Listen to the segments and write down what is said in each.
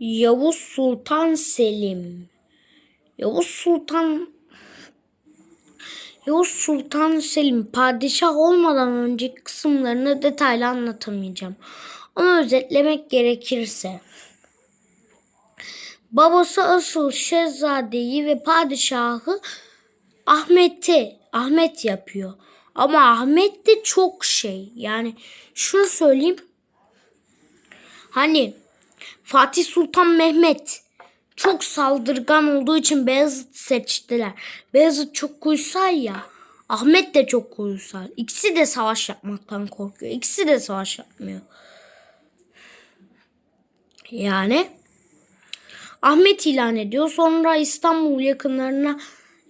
Yavuz Sultan Selim. Yavuz Sultan Yavuz Sultan Selim padişah olmadan önceki kısımlarını detaylı anlatamayacağım. Ama özetlemek gerekirse babası asıl şehzadeyi ve padişahı Ahmet'i Ahmet yapıyor. Ama Ahmet de çok şey. Yani şunu söyleyeyim. Hani Fatih Sultan Mehmet çok saldırgan olduğu için Beyazıt seçtiler. Beyazıt çok uysal ya. Ahmet de çok uysal. İkisi de savaş yapmaktan korkuyor. İkisi de savaş yapmıyor. Yani Ahmet ilan ediyor. Sonra İstanbul yakınlarına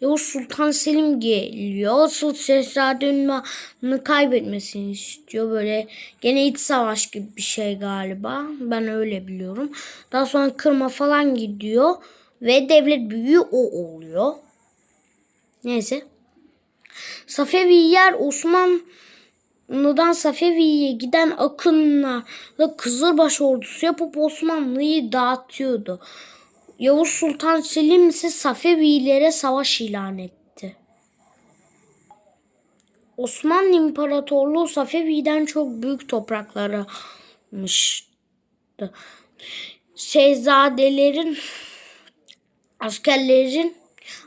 Yavuz Sultan Selim geliyor. Asıl şehzade ünvanını kaybetmesini istiyor. Böyle gene iç savaş gibi bir şey galiba. Ben öyle biliyorum. Daha sonra Kırım'a falan gidiyor. Ve devlet büyüğü o oluyor. Neyse. Safeviler Osmanlı'dan Safevi'ye giden akınla Kızılbaş ordusu yapıp Osmanlı'yı dağıtıyordu. Yavuz Sultan Selim ise Safevilere savaş ilan etti. Osmanlı İmparatorluğu Safevi'den çok büyük toprakları almıştı. Şehzadelerin askerlerin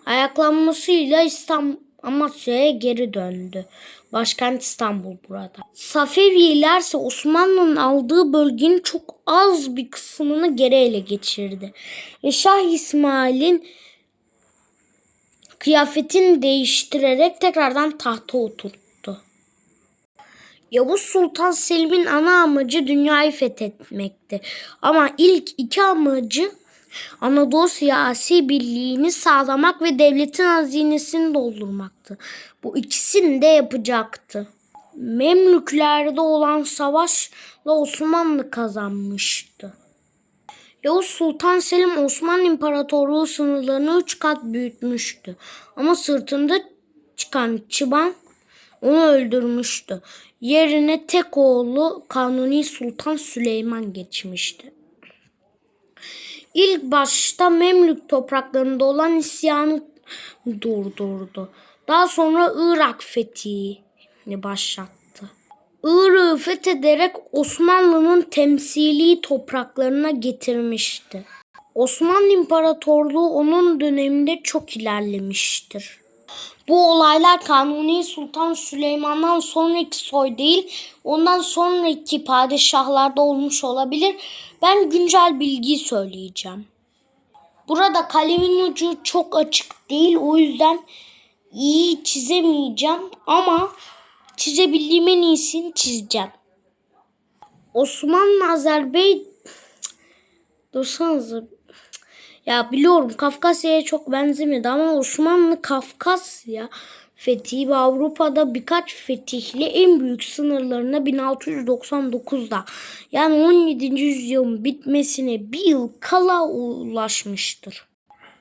ayaklanmasıyla İstanbul Amasya'ya geri döndü. Başkent İstanbul burada. Safeviler ise Osmanlı'nın aldığı bölgenin çok az bir kısmını geri ele geçirdi. Şah İsmail'in kıyafetini değiştirerek tekrardan tahta oturttu. Yavuz Sultan Selim'in ana amacı dünyayı fethetmekti. Ama ilk iki amacı Anadolu siyasi birliğini sağlamak ve devletin hazinesini doldurmaktı. Bu ikisini de yapacaktı. Memlüklerde olan savaşla Osmanlı kazanmıştı. Yavuz Sultan Selim Osmanlı İmparatorluğu sınırlarını üç kat büyütmüştü. Ama sırtında çıkan çıban onu öldürmüştü. Yerine tek oğlu Kanuni Sultan Süleyman geçmişti. İlk başta Memlük topraklarında olan isyanı durdurdu. Daha sonra Irak fethini başlattı. Irak'ı fethederek Osmanlı'nın temsili topraklarına getirmişti. Osmanlı İmparatorluğu onun döneminde çok ilerlemiştir. Bu olaylar Kanuni Sultan Süleyman'dan sonraki soy değil, ondan sonraki padişahlarda olmuş olabilir. Ben güncel bilgiyi söyleyeceğim. Burada kalemin ucu çok açık değil, o yüzden iyi çizemeyeceğim ama çizebildiğim en iyisini çizeceğim. Osmanlı Azerbaycan Dursanıza ya biliyorum Kafkasya'ya çok benzemedi ama Osmanlı Kafkasya fethi ve Avrupa'da birkaç fetihli en büyük sınırlarına 1699'da yani 17. yüzyılın bitmesine bir yıl kala ulaşmıştır.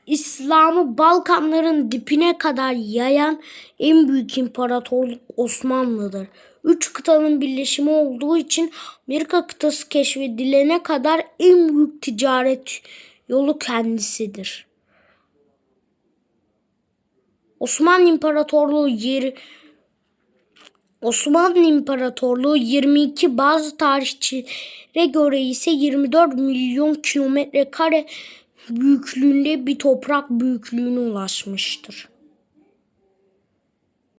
İslam'ı Balkanların dipine kadar yayan en büyük imparatorluk Osmanlı'dır. Üç kıtanın birleşimi olduğu için Amerika kıtası keşfedilene kadar en büyük ticaret yolu kendisidir. Osmanlı İmparatorluğu yer Osmanlı İmparatorluğu 22 bazı tarihçilere göre ise 24 milyon kilometre kare büyüklüğünde bir toprak büyüklüğüne ulaşmıştır.